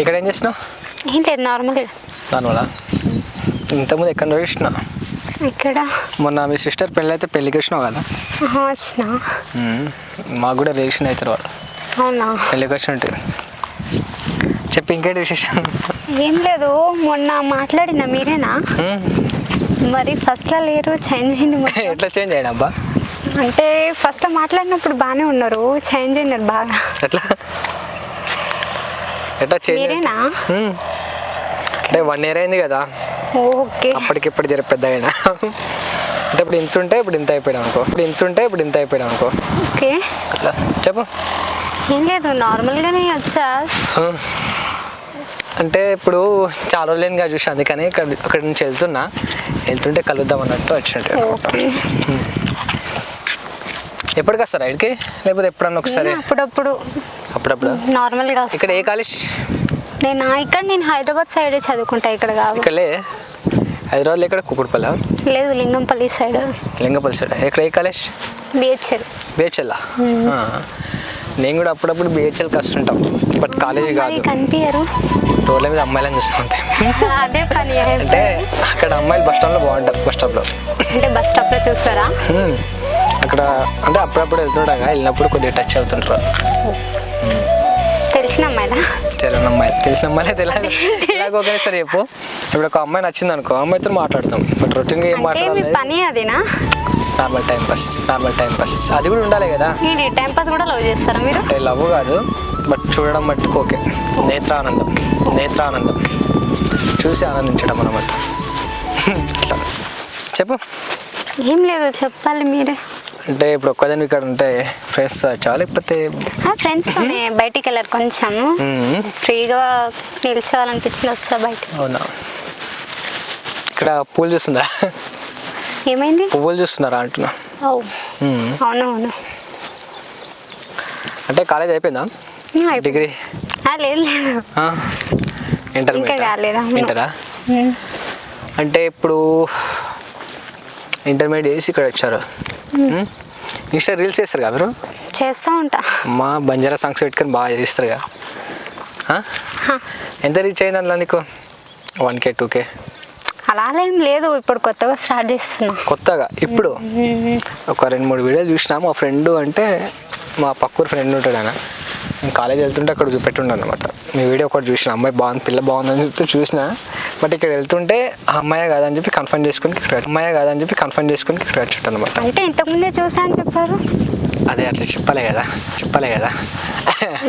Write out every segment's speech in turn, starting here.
ఇక్కడ ఏం చేసినావు ఏం లేదు నార్మల్గా దానివల్ల ఇంతకుముందు ఎక్కడ చూసిన ఇక్కడ మొన్న మీ సిస్టర్ పెళ్ళి అయితే పెళ్ళికి వచ్చినావు కదా? వచ్చిన. మాకు కూడా రిలేషన్ అవుతారు వాళ్ళు అవునా? పెళ్ళికి వచ్చినట్టు. చెప్పి ఇంకేంటి విశేషం? ఏం లేదు మొన్న మాట్లాడిన మీరేనా. మరి ఫస్ట్లో లేరు చేంజ్ అయింది. ఎట్లా చేంజ్ అయ్యాడు అబ్బా అంటే ఫస్ట్ మాట్లాడినప్పుడు బాగానే ఉన్నారు చేంజ్ అయినారు బాగా. ఎట్లా? ఎట్లా చేంజ్. అంటే వన్ ఇయర్ అయింది కదా. ఓకే. అప్పటికిప్పుడు జర పెద్ద అయినా అంటే ఇప్పుడు ఇంత ఉంటే ఇప్పుడు ఇంత అయిపోయాడు అనుకో. ఇప్పుడు ఇంత ఉంటే ఇప్పుడు ఇంత అయిపోయాడు అనుకో. ఓకే. అట్లా. చెప్పు. ఏం లేదు నార్మల్గానే వచ్చా. అంటే ఇప్పుడు చాలా రోజులేనుగా చూసి అందుకని ఇక్కడ అక్కడి నుంచి వెళ్తున్నా. వెళ్తుంటే కలుద్దాం అన్నట్టు వచ్చినట్టు ఎప్పటికి వస్తారా ఇక్కడికి లేకపోతే ఎప్పుడన్నా ఒకసారి? అప్పుడప్పుడు. అప్పుడప్పుడు? నార్మల్గా ఇక్కడ ఏ కాలేజ్? నేను ఇక్కడ నేను హైదరాబాద్ సైడే చదువుకుంటా ఇక్కడ కాదు. ఇక్కడలే హైదరాబాద్లో ఇక్కడ కుకుడుపల్ల లేదు లింగంపల్లి సైడ్. లింగపల్లి సైడ్? ఇక్కడ ఏ కాలేజ్? బిహెచ్ఎల్. బిహెచ్ఎల్ నేను కూడా అప్పుడప్పుడు బిహెచ్ఎల్కి వస్తుంటాం బట్ కాలేజ్ కాదు. కనిపించరు రోడ్ల మీద అమ్మాయిలని చూస్తూ ఉంటాయి అదే పని అంటే అక్కడ అమ్మాయిలు బస్ స్టాండ్లో బాగుంటారు బస్ స్టాప్లో. అంటే బస్ స్టాప్లో చూస్తారా. అక్కడ అంటే అప్పుడప్పుడు వెళ్తుండగా వెళ్ళినప్పుడు కొద్దిగా టచ్ అవుతుంటారు తెలిసిన అమ్మాయిలా? తెలియని అమ్మాయిలు తెలిసిన అమ్మాయిలే తెలియదు. ఇలాగ సరే చెప్పు. ఇప్పుడు ఒక అమ్మాయి నచ్చింది అనుకో అమ్మాయితో మాట్లాడతాం. బట్ రొటీన్గా ఏం మాట్లాడాలి పని అదేనా? Normal time pass normal time pass. అది కూడా ఉండాలి కదా. టైం పాస్ కూడా లవ్ చేస్తారా మీరు? అంటే లవ్ కాదు బట్ చూడడం మట్టుకు ఓకే. నేత్రానందం నేత్రానందం. చూసి ఆనందించడం అనమాట చెప్పు. ఏం లేదు చెప్పాలి మీరే. అంటే ఇప్పుడు ఒక్కదాని ఇక్కడ ఉంటే ఫ్రెండ్స్ వచ్చా లేకపోతే ఫ్రెండ్స్తోనే బయటికి వెళ్ళారు కొంచెం. ఫ్రీగా నిల్చోవాలనిపించింది వచ్చా బయట అవునా? ఇక్కడ పూలు చూస్తుందా? ఏమైంది? పువ్వులు చూస్తున్నారా అంటున్నా. అవును అవును అంటే కాలేజ్ అయిపోయిందా? డిగ్రీ? ఆ, లేదు లేదు. ఇంటర్? ఇంటరా అంటే ఇప్పుడు ఇంటర్మీడియట్ చేసి ఇక్కడ వచ్చారు. ఇన్స్టా రీల్స్ చేస్తారు కదా మీరు? చేస్తూ ఉంటా. మా బంజారా సాంగ్స్ పెట్టుకొని బాగా చేస్తారు కదా ఎంత రీచ్ అయింది అందులో నీకు? One K two K? అలా ఏం లేదు ఇప్పుడు కొత్తగా స్టార్ట్ చేస్తున్నా. కొత్తగా? ఇప్పుడు? ఒక రెండు మూడు వీడియోలు చూసినా మా ఫ్రెండ్ అంటే మా పక్కూరు ఫ్రెండ్ ఉంటాడు ఆయన. నేను కాలేజ్ వెళ్తుంటే అక్కడ చూపెట్టుండే అనమాట మీ వీడియో ఒకటి చూసిన అమ్మాయి బాగుంది పిల్ల బాగుందని చెప్తూ చూసిన బట్ ఇక్కడ వెళ్తుంటే ఆ అమ్మాయే కాదని చెప్పి కన్ఫర్మ్ చేసుకుని అమ్మాయే కాదని చెప్పి కన్ఫర్మ్ చేసుకుని వచ్చాడు అనమాట అంటే ఇంతకుముందే చూసా అని చెప్పారు. అదే అట్లా చెప్పలే కదా చెప్పలే కదా.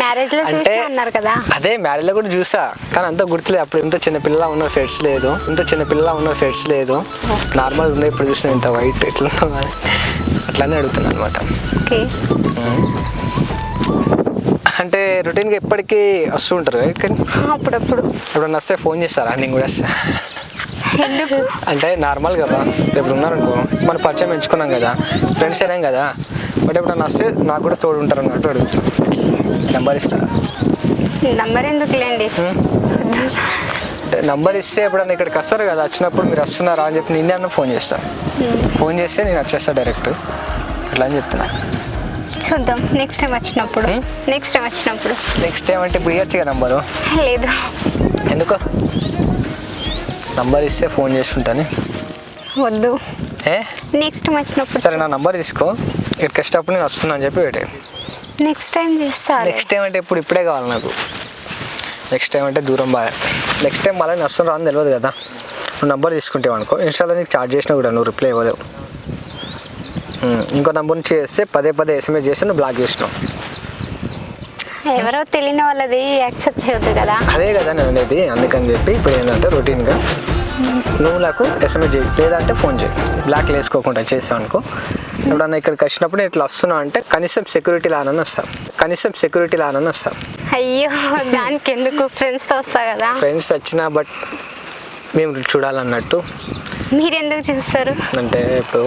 మ్యారేజ్లో అంటే అన్నారు కదా. అదే మ్యారేజ్లో కూడా చూసా కానీ అంత గుర్తులేదు. అప్పుడు ఇంత చిన్న పిల్ల ఉన్న ఫెడ్స్ లేదు ఇంత చిన్న పిల్ల ఉన్న ఫెడ్స్ లేదు. నార్మల్ ఉన్నాయి ఇప్పుడు చూసిన ఇంత వైట్ ఎట్లా అట్లానే అడుగుతున్నాను అనమాట ఓకే. అంటే రొటీన్గా ఎప్పటికీ వస్తూ ఉంటారు. కానీ అప్పుడప్పుడు. ఇప్పుడు వస్తే ఫోన్ చేస్తారా? నేను కూడా అంటే నార్మల్ కదా. ఇప్పుడు ఉన్నారనుకో మనం పరిచయం ఎంచుకున్నాం కదా. ఫ్రెండ్స్ అయినాం కదా. బట్ ఇప్పుడు వస్తే నాకు కూడా తోడు ఉంటారు అన్నట్టు అడుగుతున్నాను నెంబర్ ఇస్తారా? నంబర్ ఎందుకు లేండి అంటే నంబర్ ఇస్తే ఎప్పుడన్నా ఇక్కడికి వస్తారు కదా. వచ్చినప్పుడు మీరు వస్తున్నారా అని చెప్పి నిన్నే అన్న ఫోన్ చేస్తాను ఫోన్ చేస్తే నేను వచ్చేస్తా డైరెక్ట్ అట్లా అని చెప్తున్నా. చూద్దాం. నెక్స్ట్ టైం వచ్చినప్పుడు? నెక్స్ట్ టైం వచ్చినప్పుడు. నెక్స్ట్ టైం అంటే ఇప్పుడు ఇవ్వచ్చు కదా నంబరు? లేదు. ఎందుకు? నంబర్ ఇస్తే ఫోన్ చేసుకుంటాను. వద్దు. ఏ? నెక్స్ట్ టైం వచ్చినప్పుడు. సరే నా నంబర్ తీసుకో. ఇక్కడికి వచ్చేటప్పుడు నేను వస్తున్నా అని చెప్పి పెట్టే నెక్స్ట్ టైం చేస్తా నెక్స్ట్ టైం అంటే ఇప్పుడు ఇప్పుడే కావాలి నాకు. నెక్స్ట్ టైం అంటే దూరం బాగా. నెక్స్ట్ టైం మళ్ళీ నేను వస్తున్నా అని తెలియదు కదా. నువ్వు నంబర్ తీసుకుంటావు అనుకో. ఇన్స్టాలో నీకు చార్జ్ చేసినా కూడా నువ్వు రిప్లై ఇవ్వలేవు. ఇంకో నంబర్ నుంచి చేస్తే పదే పదే ఎస్ఎంఎస్ చేస్తే నువ్వు బ్లాక్ చేసినావు. ఎవరో తెలియని వాళ్ళది యాక్సెప్ట్ చేయొద్దు కదా. అదే కదా నేను అనేది. అందుకని చెప్పి ఇప్పుడు ఏంటంటే రొటీన్గా నువ్వు నాకు ఎస్ఎంఎస్ చేయి. లేదంటే ఫోన్ చేయి. బ్లాక్ వేసుకోకుండా చేసావు అనుకో. ఎప్పుడన్నా ఇక్కడికి వచ్చినప్పుడు ఇట్లా వస్తున్నావు అంటే కనీసం సెక్యూరిటీ లానని వస్తాం. కనీసం సెక్యూరిటీ లానని వస్తాం. అయ్యో దానికి ఎందుకు? ఫ్రెండ్స్తో వస్తా కదా. ఫ్రెండ్స్ వచ్చినా బట్ మేము చూడాలన్నట్టు. మీరు ఎందుకు చూస్తారు? అంటే ఇప్పుడు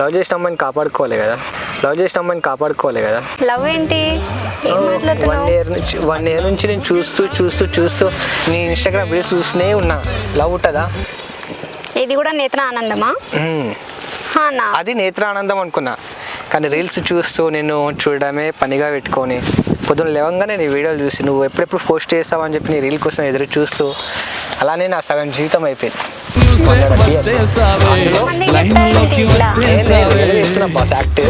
లవ్ చేసిన అమ్మాయిని కాపాడుకోవాలి కదా. లవ్ చేసిన అమ్మాయిని కాపాడుకోవాలి కదా. లవ్ ఏంటి? వన్ మాట్లాడుతున్నావు? ఇయర్ నుంచి వన్ ఇయర్ నుంచి నేను చూస్తూ చూస్తూ చూస్తూ నీ ఇన్స్టాగ్రామ్ రీల్స్ చూస్తూనే ఉన్నా. లవ్ ఉంటుందా? ఇది కూడా నేత్ర ఆనందమా? నా అది నేత్రానందం అనుకున్నా. కానీ రీల్స్ చూస్తూ నేను చూడడమే పనిగా పెట్టుకొని పొద్దున్న లేవంగానే నీ వీడియోలు చూసి నువ్వు ఎప్పుడెప్పుడు పోస్ట్ చేస్తావని చెప్పి నీ రీల్ కోసం ఎదురు చూస్తూ అలానే నా సగం జీవితం అయిపోయింది. ఫ్యాక్ట్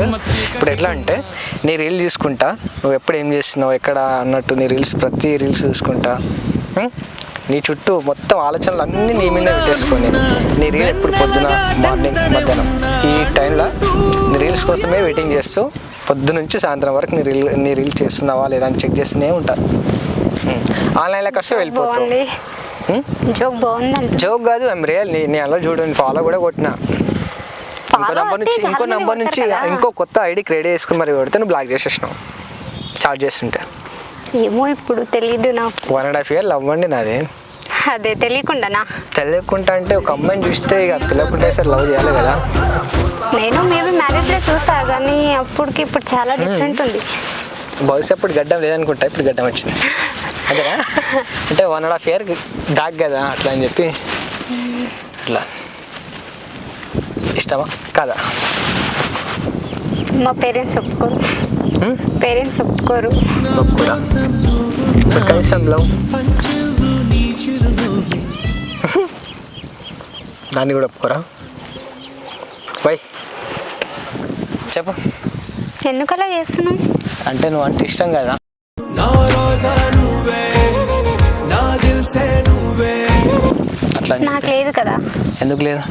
ఇప్పుడు ఎట్లా అంటే నీ రీల్ చూసుకుంటా నువ్వు ఎప్పుడు ఏం చేస్తున్నావు ఎక్కడ అన్నట్టు నీ రీల్స్ ప్రతి రీల్స్ చూసుకుంటా? నీ చుట్టూ మొత్తం ఆలోచనలు అన్నీ నీ మీద పెట్టేసుకొని నీ రీల్ ఎప్పుడు పొద్దున మార్నింగ్ మధ్యాహ్నం ఈ టైంలో నీ రీల్స్ కోసమే వెయిటింగ్ చేస్తూ పొద్దు నుంచి సాయంత్రం వరకు నీ రీల్ నీ రీల్ చేస్తున్నావా లేదా అని చెక్ చేస్తూనే ఉంటా. ఉం. ఆన్లైన్లోకి వస్తే వెళ్ళిపోతావు. బాగుంది. ఉం? జోక్ బాగుందంట. జోక్ కాదు ఐమ్ రియల్. నీ నీ అలా చూడు ఫాలో కూడా కొట్టిన. ఇంకో నంబర్ నుంచి ఇంకో నంబర్ నుంచి. ఇంకో కొత్త ఐడి క్రియేట్ చేసుకుని మరి కొడితే నువ్వు బ్లాక్ చేసేసినావు. చార్జ్ చేస్తుంటే. ఏమో ఇప్పుడు తెలియదు నాకు. One and half year love అండి నాది. అదే తెలియకుండానా? తెలియకుండా అంటే ఒక అమ్మాయిని చూస్తే ఇక తెలియకుండా సరే లవ్ చేయాలి కదా. నేను మేబీ మ్యారేజ్లో చూసా కానీ అప్పటికి ఇప్పుడు చాలా డిఫరెంట్ ఉంది. బహుశా ఇప్పుడు గడ్డం లేదనుకుంటా ఇప్పుడు గడ్డం వచ్చింది. అదేనా అంటే one and half year back కదా అట్లా అని చెప్పి. అట్లా. ఇష్టమా? కాదా? మా పేరెంట్స్ ఒప్పుకోరు. పేరెంట్స్ ఒప్పుకోరు. ఒప్పుకోరా? ఇప్పుడు కనీసం లవ్ దాన్ని కూడా ఒప్పుకోరా? వై చెప్పు. ఎందుకు అలా చేస్తున్నావు? అంటే నువ్వు అంటే ఇష్టం కదా. అట్లా నాకు లేదు కదా. ఎందుకు లేదు?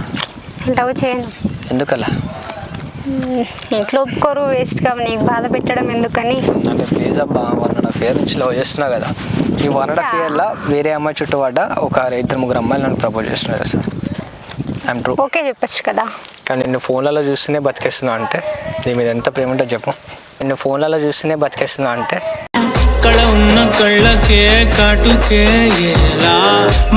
లవ్ చేయను. ఎందుకలా. ఇంట్లో ఒప్పుకోరు వేస్ట్గా నీకు బాధ పెట్టడం ఎందుకని? అంటే ప్లీజ్ అబ్బా వన్ అండ్ హాఫ్ ఇయర్ నుంచి లవ్ చేస్తున్నా కదా. ఈ వన్ అండ్ హాఫ్ ఇయర్లో వేరే అమ్మాయి చుట్టూ పడ్డ ఒక ఇద్దరు ముగ్గురు అమ్మాయిలు నన్ను ప్రపోజ్ చేస్తున్నారు సార్. I'm true. ఓకే చెప్పచ్చు కదా. కానీ నిన్ను ఫోన్లలో చూస్తూనే బతికేస్తున్నా అంటే నీ మీద ఎంత ప్రేమ ఉంటుందో చెప్పు. నిన్ను ఫోన్లలో చూస్తూనే బతికేస్తున్నా అంటే కళ ఉన్న కళ్ళకే కాటుకే ఎలా?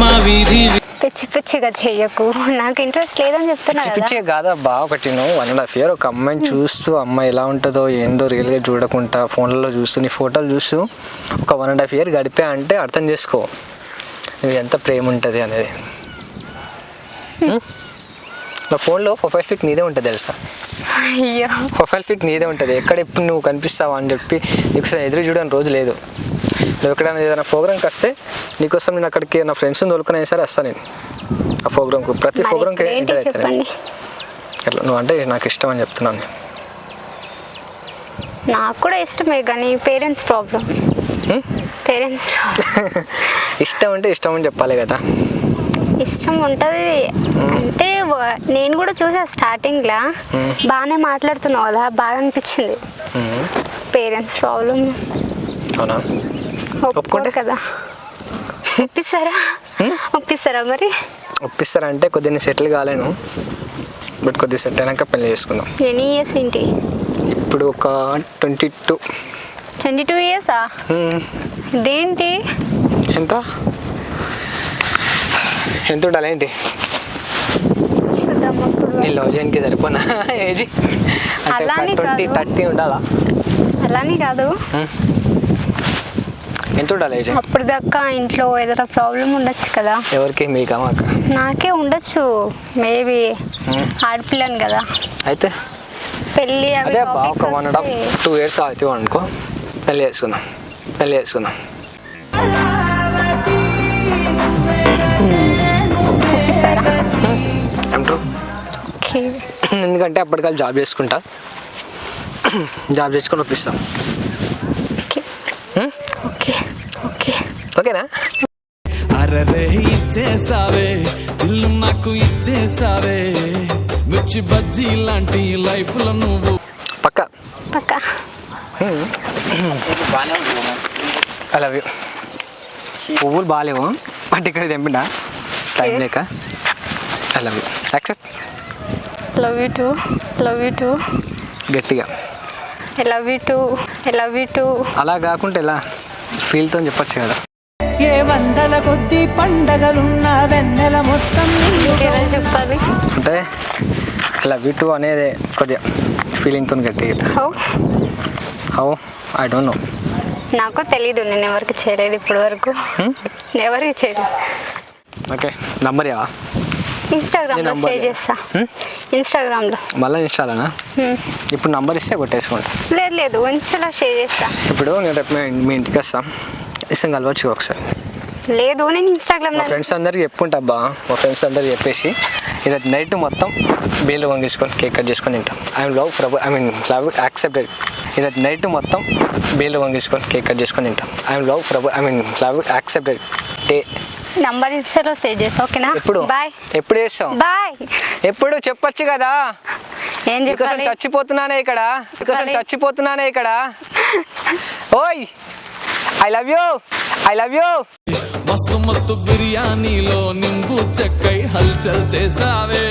మా వీధి పిచ్చి పిచ్చిగా చెయ్యకు నాకు ఇంట్రెస్ట్ లేదని చెప్తున్నా పిచ్చి కదా. పిచ్చే కాదబ్బా ఒకటి నువ్వు వన్ అండ్ హాఫ్ ఇయర్ ఒక అమ్మాయిని చూస్తూ అమ్మాయి ఎలా ఉంటుందో ఏందో రియల్గా చూడకుండా ఫోన్లలో చూస్తూ నీ ఫోటోలు చూస్తూ ఒక వన్ అండ్ హాఫ్ ఇయర్ గడిపా అంటే అర్థం చేసుకో. నువ్వు ఎంత ప్రేమ ఉంటుంది అనేది? నా ఫోన్లో ప్రొఫైల్ పిక్ నీదే ఉంటుంది తెలుసా? అయ్యో. ప్రొఫైల్ పిక్ నీదే ఉంటుంది. ఎక్కడ ఎప్పుడు నువ్వు కనిపిస్తావా అని చెప్పి నీకోసం ఎదురు చూడని రోజు లేదు. నువ్వు ఎక్కడైనా ఏదైనా ప్రోగ్రామ్కి వస్తే నీకోసం నేను అక్కడికి నా ఫ్రెండ్స్ తోలుకునే సరే వస్తాను నేను. ఆ ప్రోగ్రామ్కు ప్రతి ప్రోగ్రామ్కి ఎంటర్ అవుతాను అట్లా నువ్వు అంటే నాకు ఇష్టం అని చెప్తున్నాను నాకు కూడా ఇష్టమే కానీ పేరెంట్స్ ప్రాబ్లం? పేరెంట్స్ ఇష్టం అంటే ఇష్టం అని చెప్పాలి కదా. ఇష్టం ఉంటుంది. అంటే నేను కూడా చూసా స్టార్టింగ్లో బాగానే మాట్లాడుతున్నావు కదా బాగా అనిపించింది. పేరెంట్స్ ప్రాబ్లం అవునా? ఒప్పుకుంటే? కదా. ఒప్పిస్తారా? ఒప్పిస్తారా మరి? ఒప్పిస్తారంటే కొద్దిగా నేను సెటిల్ కాలేను. బట్ కొద్దిగా సెట్ అయినాక పెళ్ళి చేసుకుందాం. ఎన్ని ఇయర్స్ ఏంటి? ఇప్పుడు ఒక ట్వంటీ టూ ట్వంటీ టూ ఇయర్సా దేంటి ఎంత? ఎంత ఉండాలి ఏంటి నీ లవ్ చేయడానికి సరిపోనా ఏజ్ అంటే అలానే ట్వంటీ కాదు. థర్టీ ఉండాలా అలానే కాదు ఎంత ఉండాలి ఏజ్ అప్పుడు దాకా ఇంట్లో ఏదైనా ప్రాబ్లం ఉండొచ్చు కదా ఎవరికి మీకా మాక నాకే ఉండొచ్చు మేబీ Hmm. ఆడపిల్లని కదా అయితే పెళ్ళి అదే బా ఒక one and half two years అవుతావు అనుకో పెళ్ళి చేసుకుందాం పెళ్ళి చేసుకుందాం ఎందుకంటే అప్పటికల్లా జాబ్ చేసుకుంటా. జాబ్ చేసుకొని ఒప్పిస్తాం. ఓకే? ఓకే. ఓకే. ఓకేనా? అరరే ఇచ్చేసావే ఇల్లు నాకు ఇచ్చేసావే. మిర్చి బజ్జీ లాంటి లైఫ్లో నువ్వు పక్క? పక్క. ఐ లవ్ యూ పువ్వులు బాగాలేవు బట్ ఇక్కడ తెంపినా. టైం లేక. I love you accept love you too love you too గట్టిగా. I love you too I love you too అలా కాకుంటే ఎలా? ఫీల్తో చెప్పొచ్చు కదా. ఏ వందల కొద్ది పండగలున్న వెన్నెల మొత్తం ఎలా చెప్పాలి అంటే ఐ లవ్ యూ టూ అనేది కొద్దిగా ఫీలింగ్తో గట్టిగా how how I don't know నాకు తెలీదు నేను ఎవరికి చేయలేదు ఇప్పటి వరకు. ఎవరికి చేయలేదు? ఓకే నంబర్ ఇవా ఇన్స్టాగ్రామ్లో షేర్? చేస్తా? ఇన్స్టాగ్రామ్లో మళ్ళీ ఇన్స్టాలోనా. ఇప్పుడు నంబర్ ఇస్తే కొట్టేసుకుంటా లేదు లేదు. ఇన్స్టాలో షేర్ చేస్తా. ఇప్పుడు నేను రేపు మీ- మీ ఇంటికి వస్తాం. ఇస్తాం కలవచ్చు ఒకసారి. లేదు నేను మా ఇన్స్టాగ్రామ్లో ఫ్రెండ్స్ అందరికి చెప్పుకుంటా అబ్బా. మా ఫ్రెండ్స్ అందరికి చెప్పేసి. ఈరోజు నైట్ మొత్తం బీల్ వంగేసుకొని కేక్ కట్ చేసుకొని తింటాం. I love Prabhu I mean love accepted ఈరోజు నైట్ మొత్తం బీల్ వంగేసుకొని కేక్ కట్ చేసుకొని తింటాం. I love Prabhu I mean love accepted day number ఇన్స్టాలో షేర్ చేస్తా ఓకేనా? ఎప్పుడు? బాయ్. ఎప్పుడు చేస్తాం బాయ్. ఎప్పుడు చెప్పొచ్చు కదా? ఏం చెప్పాలి? చచ్చిపోతున్నానే ఇక్కడ. చెప్పాలి. చచ్చిపోతున్నానే ఇక్కడ. ఓయ్! I love you I love you మస్తు మస్తు బిర్యానీలో నింబు చెక్కై హల్చల్ చేసావే.